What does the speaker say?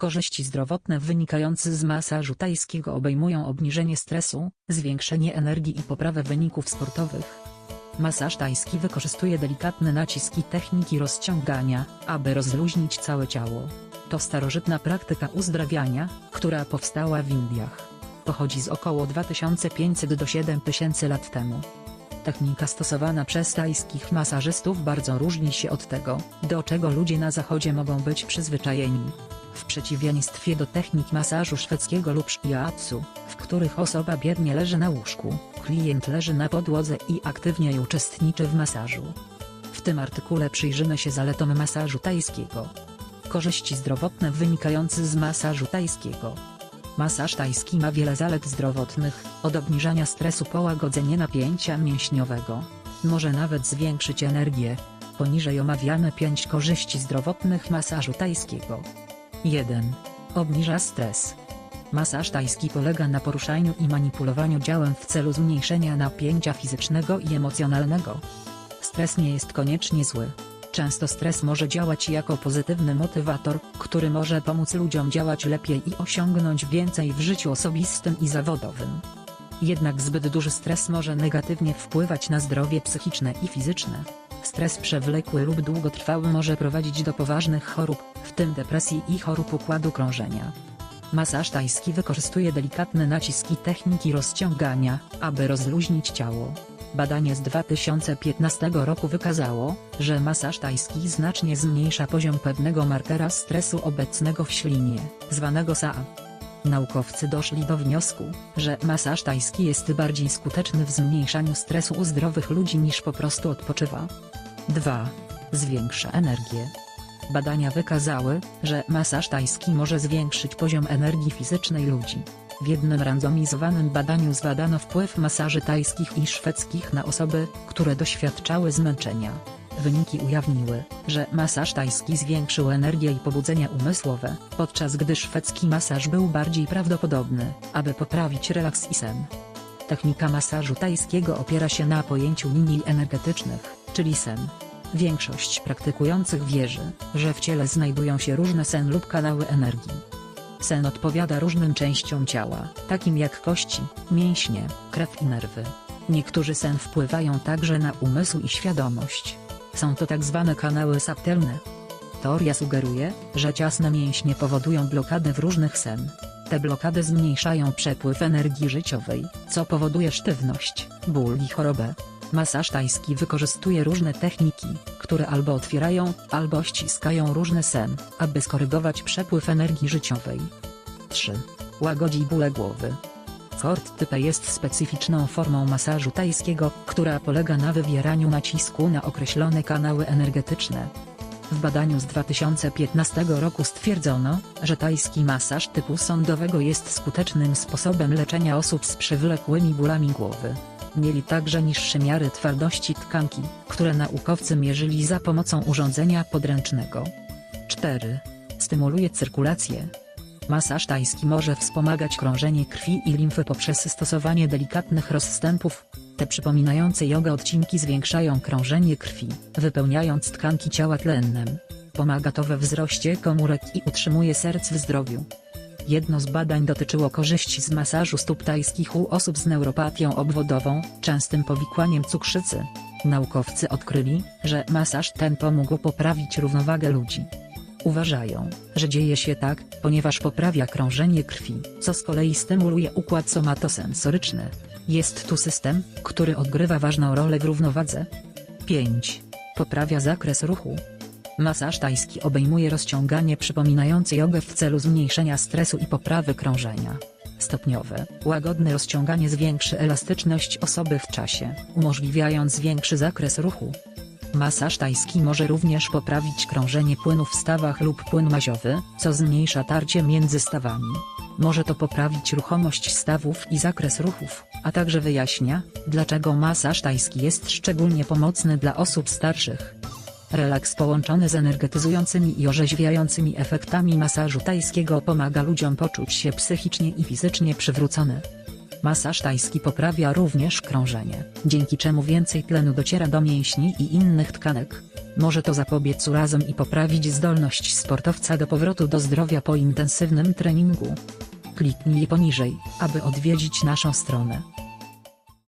Korzyści zdrowotne wynikające z masażu tajskiego obejmują obniżenie stresu, zwiększenie energii i poprawę wyników sportowych. Masaż tajski wykorzystuje delikatne naciski techniki rozciągania, aby rozluźnić całe ciało. To starożytna praktyka uzdrawiania, która powstała w Indiach. Pochodzi z około 2500 do 7000 lat temu. Technika stosowana przez tajskich masażystów bardzo różni się od tego, do czego ludzie na zachodzie mogą być przyzwyczajeni. W przeciwieństwie do technik masażu szwedzkiego lub shiatsu, w których osoba biernie leży na łóżku, klient leży na podłodze i aktywnie uczestniczy w masażu. W tym artykule przyjrzymy się zaletom masażu tajskiego. Korzyści zdrowotne wynikające z masażu tajskiego. Masaż tajski ma wiele zalet zdrowotnych, od obniżania stresu po łagodzenie napięcia mięśniowego. Może nawet zwiększyć energię. Poniżej omawiamy 5 korzyści zdrowotnych masażu tajskiego. 1. Obniża stres. Masaż tajski polega na poruszaniu i manipulowaniu ciałem w celu zmniejszenia napięcia fizycznego i emocjonalnego. Stres nie jest koniecznie zły. Często stres może działać jako pozytywny motywator, który może pomóc ludziom działać lepiej i osiągnąć więcej w życiu osobistym i zawodowym. Jednak zbyt duży stres może negatywnie wpływać na zdrowie psychiczne i fizyczne. Stres przewlekły lub długotrwały może prowadzić do poważnych chorób, w tym depresji i chorób układu krążenia. Masaż tajski wykorzystuje delikatne naciski techniki rozciągania, aby rozluźnić ciało. Badanie z 2015 roku wykazało, że masaż tajski znacznie zmniejsza poziom pewnego markera stresu obecnego w ślinie, zwanego SAA. Naukowcy doszli do wniosku, że masaż tajski jest bardziej skuteczny w zmniejszaniu stresu u zdrowych ludzi niż po prostu odpoczywa. 2. Zwiększa energię. Badania wykazały, że masaż tajski może zwiększyć poziom energii fizycznej ludzi. W jednym randomizowanym badaniu zbadano wpływ masaży tajskich i szwedzkich na osoby, które doświadczały zmęczenia. Wyniki ujawniły, że masaż tajski zwiększył energię i pobudzenia umysłowe, podczas gdy szwedzki masaż był bardziej prawdopodobny, aby poprawić relaks i sen. Technika masażu tajskiego opiera się na pojęciu linii energetycznych, czyli sen. Większość praktykujących wierzy, że w ciele znajdują się różne sen lub kanały energii. Sen odpowiada różnym częściom ciała, takim jak kości, mięśnie, krew i nerwy. Niektórzy sen wpływają także na umysł i świadomość. Są to tak zwane kanały subtelne. Teoria sugeruje, że ciasne mięśnie powodują blokady w różnych sen. Te blokady zmniejszają przepływ energii życiowej, co powoduje sztywność, ból i chorobę. Masaż tajski wykorzystuje różne techniki, które albo otwierają, albo ściskają różny sen, aby skorygować przepływ energii życiowej. 3. Łagodzi bóle głowy. Fort type jest specyficzną formą masażu tajskiego, która polega na wywieraniu nacisku na określone kanały energetyczne. W badaniu z 2015 roku stwierdzono, że tajski masaż typu sądowego jest skutecznym sposobem leczenia osób z przewlekłymi bólami głowy. Mieli także niższe miary twardości tkanki, które naukowcy mierzyli za pomocą urządzenia podręcznego. 4. Stymuluje cyrkulację. Masaż tajski może wspomagać krążenie krwi i limfy poprzez stosowanie delikatnych rozstępów. Te przypominające jogę odcinki zwiększają krążenie krwi, wypełniając tkanki ciała tlennem. Pomaga to we wzroście komórek i utrzymuje serc w zdrowiu. Jedno z badań dotyczyło korzyści z masażu stóp tajskich u osób z neuropatią obwodową, częstym powikłaniem cukrzycy. Naukowcy odkryli, że masaż ten pomógł poprawić równowagę ludzi. Uważają, że dzieje się tak, ponieważ poprawia krążenie krwi, co z kolei stymuluje układ somatosensoryczny. Jest tu system, który odgrywa ważną rolę w równowadze. 5. Poprawia zakres ruchu. Masaż tajski obejmuje rozciąganie przypominające jogę w celu zmniejszenia stresu i poprawy krążenia. Stopniowe, łagodne rozciąganie zwiększy elastyczność osoby w czasie, umożliwiając większy zakres ruchu. Masaż tajski może również poprawić krążenie płynu w stawach lub płyn maziowy, co zmniejsza tarcie między stawami. Może to poprawić ruchomość stawów i zakres ruchów, a także wyjaśnia, dlaczego masaż tajski jest szczególnie pomocny dla osób starszych. Relaks połączony z energetyzującymi i orzeźwiającymi efektami masażu tajskiego pomaga ludziom poczuć się psychicznie i fizycznie przywrócony. Masaż tajski poprawia również krążenie, dzięki czemu więcej tlenu dociera do mięśni i innych tkanek. Może to zapobiec urazom i poprawić zdolność sportowca do powrotu do zdrowia po intensywnym treningu. Kliknij poniżej, aby odwiedzić naszą stronę.